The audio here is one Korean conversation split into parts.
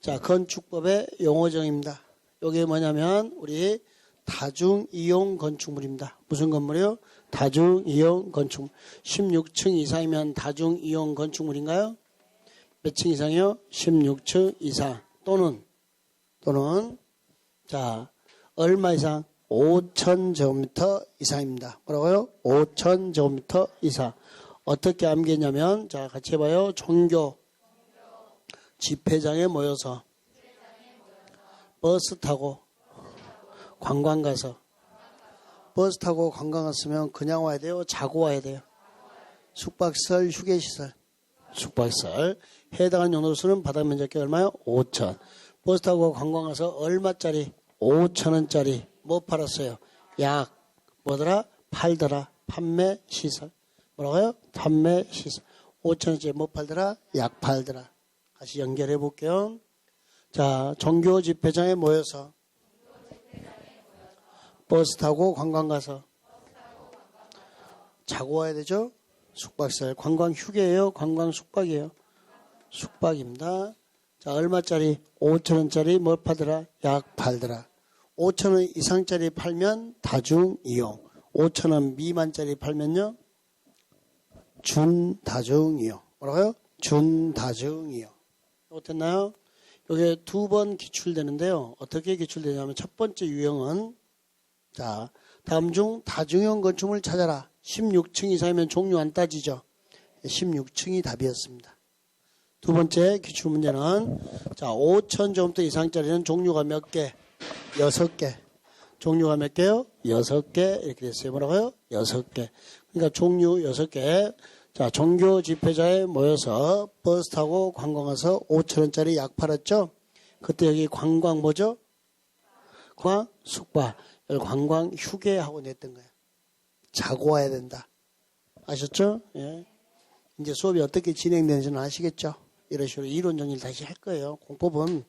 자, 건축법의 용어정입니다. 이게 뭐냐면 우리 다중 이용 건축물입니다. 무슨 건물이요? 다중 이용 건축물. 16층 이상이면 다중 이용 건축물인가요? 몇 층 이상이요? 16층 이상 또는 또는 자 얼마 이상? 5천 제곱미터 이상입니다. 뭐라고요? 5천 제곱미터 이상. 어떻게 암기했냐면 자 같이 해봐요. 종교 집회장에 모여서 버스 타고 관광 가서 버스 타고 관광 갔으면 그냥 와야 돼요. 자고 와야 돼요. 숙박시설, 휴게시설, 숙박시설 해당한 용도수는 바닥 면적이 얼마요? 5천. 버스 타고 관광 가서 얼마짜리? 5천 원짜리 뭐 팔았어요? 약 뭐더라? 팔더라. 판매 시설. 뭐라고요? 판매 시설. 5천 원짜리 뭐 팔더라? 약 팔더라. 다시 연결해 볼게요. 자, 종교 집회장에 모여서 버스 타고 관광 가서 자고 와야 되죠? 숙박시설. 관광 휴게예요? 관광 숙박이에요? 숙박입니다. 자, 얼마짜리? 5천 원짜리 뭘 팔더라? 약 팔더라. 5천 원 이상짜리 팔면 다중 이용. 5천 원 미만짜리 팔면요? 준 다중 이용. 뭐라고요? 준 다중 이용. 어땠나요? 이게 두번 기출되는데요. 어떻게 기출되냐면 첫 번째 유형은 자, 다음 중 다중형 건축물 찾아라. 16층 이상이면 종류 안 따지죠. 16층이 답이었습니다. 두 번째 기출 문제는 자, 5천 제곱미터 이상짜리는 종류가 몇 개? 여섯 개. 종류가 몇 개요? 여섯 개 이렇게 됐어요. 뭐라고요? 여섯 개. 그러니까 종류 여섯 개. 자, 종교 집회자에 모여서 버스 타고 관광 가서 5천 원짜리 약 팔았죠. 그때 여기 관광 뭐죠? 관광 숙박. 관광 휴게하고 냈던 거예요. 자고 와야 된다. 아셨죠? 예. 이제 수업이 어떻게 진행되는지는 아시겠죠? 이런 식으로 이론 정리를 다시 할 거예요. 공법은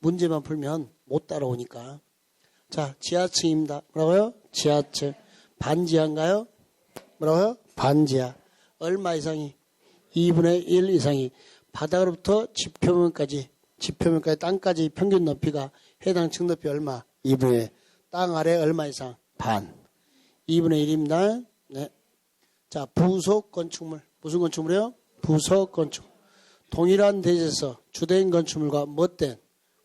문제만 풀면 못 따라오니까. 자, 지하층입니다. 뭐라고요? 지하층. 반지하인가요? 뭐라고요? 반지하. 얼마 이상이? 2분의 1 이상이. 바닥으로부터 지표면까지, 지표면까지 땅까지 평균 높이가 해당 층 높이 얼마? 2분의 1. 땅 아래 얼마 이상? 반. 2분의 1입니다. 네. 자, 부속 건축물. 무슨 건축물이요? 부속 건축물. 동일한 대지에서 주된 건축물과 못된,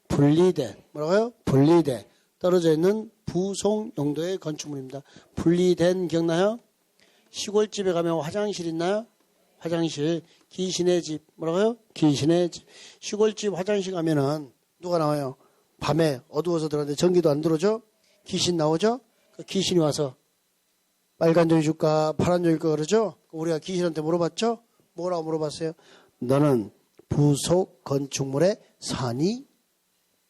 분리된, 뭐라고요? 분리된, 떨어져 있는 부속 용도의 건축물입니다. 분리된 기억나요? 시골집에 가면 화장실 있나요? 화장실, 귀신의 집, 뭐라고요? 귀신의 집. 시골집 화장실 가면은 누가 나와요? 밤에 어두워서 들어가는데 전기도 안 들어오죠? 귀신 나오죠? 그 귀신이 와서 빨간 종이 줄까, 파란 종이 줄까 그러죠? 우리가 귀신한테 물어봤죠? 뭐라고 물어봤어요? 너는 부속 건축물의 산이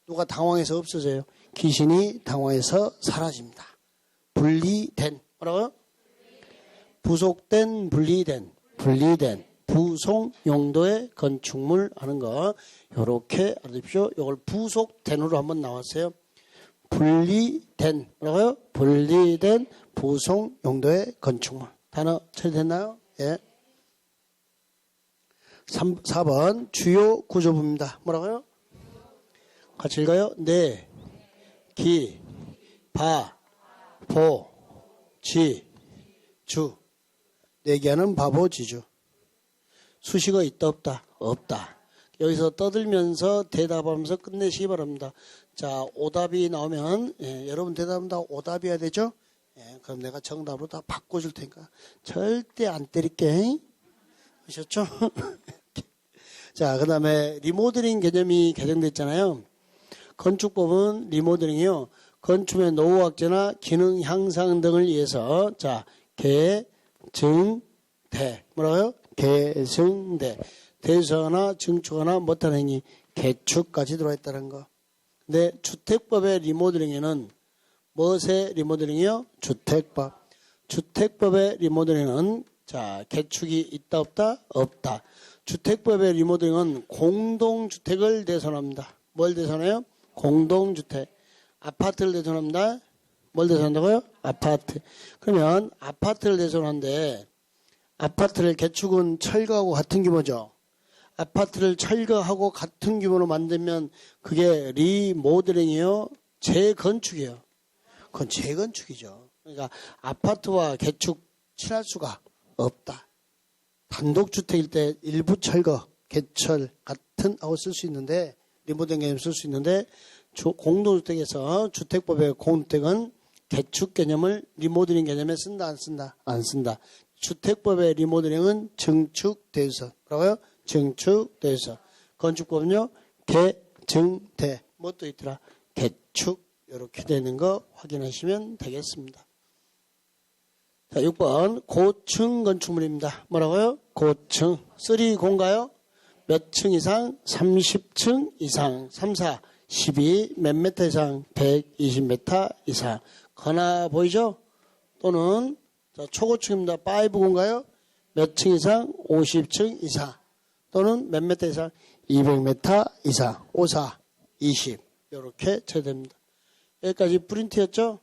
누가 당황해서 없어져요. 귀신이 당황해서 사라집니다. 분리된 뭐라고요? 부속된 분리된 분리된 부속 용도의 건축물 하는 거 요렇게 알아두십시오. 요걸 부속된으로 한번 나왔어요. 분리된 뭐라고요? 분리된 부속 용도의 건축물 단어 처리됐나요? 예. 3, 4번 주요 구조부입니다. 뭐라고요? 같이 읽어요. 네, 기, 바, 보, 지, 주. 내기하는 바보 지주. 수식어 있다 없다? 없다. 여기서 떠들면서 대답하면서 끝내시기 바랍니다. 자, 오답이 나오면 예, 여러분 대답합니다. 오답이어야 되죠? 예, 그럼 내가 정답으로 다 바꿔줄 테니까 절대 안 때릴게. 아셨죠? 자, 그 다음에 리모델링 개념이 개정됐잖아요. 건축법은 리모델링이요. 건축의 노후 확대나 기능 향상 등을 위해서 자, 개, 증, 대. 뭐라고요? 개승대. 대수하나 증축하나 못하는 행위, 개축까지 들어와 있다는 거. 근데 주택법의 리모델링에는 무엇의 리모델링이요? 주택법. 주택법의 리모델링은 자, 개축이 있다 없다? 없다. 주택법의 리모델링은 공동주택을 대선합니다. 뭘 대선해요? 공동주택. 아파트를 대선합니다. 뭘 대선한다고요? 아파트. 그러면 아파트를 대선하는데 아파트를 개축은 철거하고 같은 규모죠. 아파트를 철거하고 같은 규모로 만들면 그게 리모델링이요, 재건축이에요. 그건 재건축이죠. 그러니까 아파트와 개축 친할 수가 없다. 단독주택일 때 일부 철거, 개철 같은 하고 쓸수 있는데 리모델링 쓸 수 있는데 주- 공동주택에서 주택법의 공동주택은 개축 개념을 리모델링 개념에 쓴다 안 쓴다 안 쓴다. 주택법의 리모델링은 증축돼서 뭐라고요? 증축돼서 건축법은요 개증대 뭐 또 있더라 개축 이렇게 되는 거 확인하시면 되겠습니다. 자, 6번 고층 건축물입니다. 뭐라고요? 고층 3공가요? 몇 층 이상? 30층 이상 3, 4, 12, 몇 메타 이상? 120m 이상 거나 보이죠? 또는 자, 초고층입니다. 5공가요? 몇 층 이상? 50층 이상 또는 몇 메타 이상? 200m 이상 5, 4, 20 이렇게 쳐야 됩니다. 여기까지 프린트였죠?